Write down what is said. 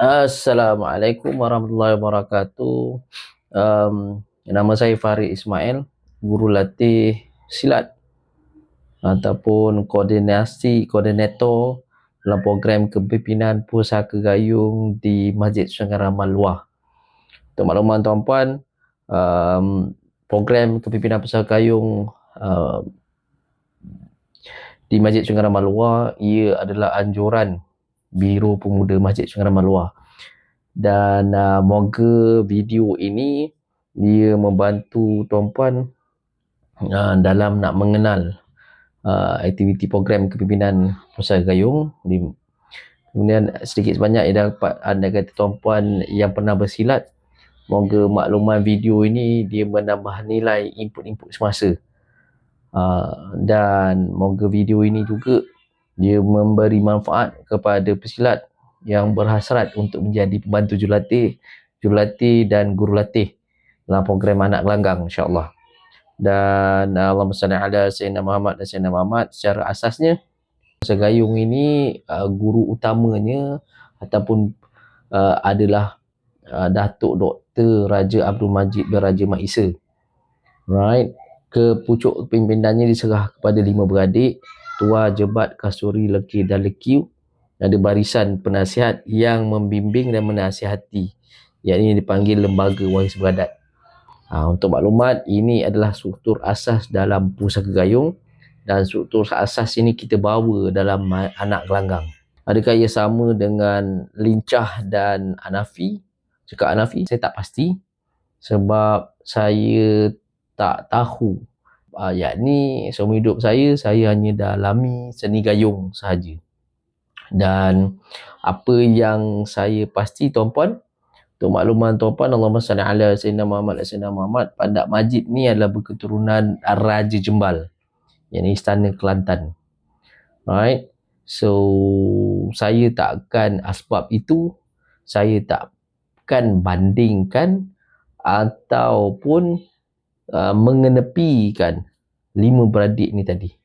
Assalamualaikum warahmatullahi wabarakatuh. Um, nama saya Farid Ismail, guru latih silat ataupun koordinasi koordinator dalam program kepimpinan pusaka gayung di Masjid Sungai Ramal Luar. Untuk makluman tuan-puan, um, program kepimpinan pusaka gayung uh, di Masjid Sungai Ramal Luar ia adalah anjuran Biro Pemuda Masjid Sungai Ramal Luar. Dan uh, moga video ini dia membantu tuan-puan uh, dalam nak mengenal uh, aktiviti program kepimpinan Pusat Gayung. Di, kemudian sedikit sebanyak yang dapat anda kata tuan-puan yang pernah bersilat. Moga makluman video ini dia menambah nilai input-input semasa. Uh, dan moga video ini juga dia memberi manfaat kepada pesilat yang berhasrat untuk menjadi pembantu jurulatih, jurulatih dan guru latih dalam program anak gelanggang insya-Allah. Dan uh, Allahumma salli ala sayyidina Muhammad dan sayyidina Muhammad secara asasnya Segayung ini uh, guru utamanya ataupun uh, adalah uh, Datuk Doktor Raja Abdul Majid bin Raja Mak Isa. Right. Kepucuk pimpinannya diserah kepada lima beradik Tua Jebat Kasuri Leki dan Lekiu. Ada barisan penasihat yang membimbing dan menasihati. Yang ini dipanggil lembaga waris beradat. Ha, untuk maklumat ini adalah struktur asas dalam pusaka gayung. Dan struktur asas ini kita bawa dalam anak gelanggang. Adakah ia sama dengan lincah dan anafi? Cakap anafi saya tak pasti. Sebab saya tak tahu. Uh, yakni seumur hidup saya saya hanya dalami seni gayung sahaja. Dan apa yang saya pasti tuan-puan untuk makluman tuan-puan Allahumma salli ala sayyidina Muhammad sayyidina Muhammad Pandak Majid ni adalah berketurunan Raja Jembal yang istana Kelantan. Right so saya takkan asbab itu. Saya takkan bandingkan ataupun uh, mengenepikan lima beradik ni tadi.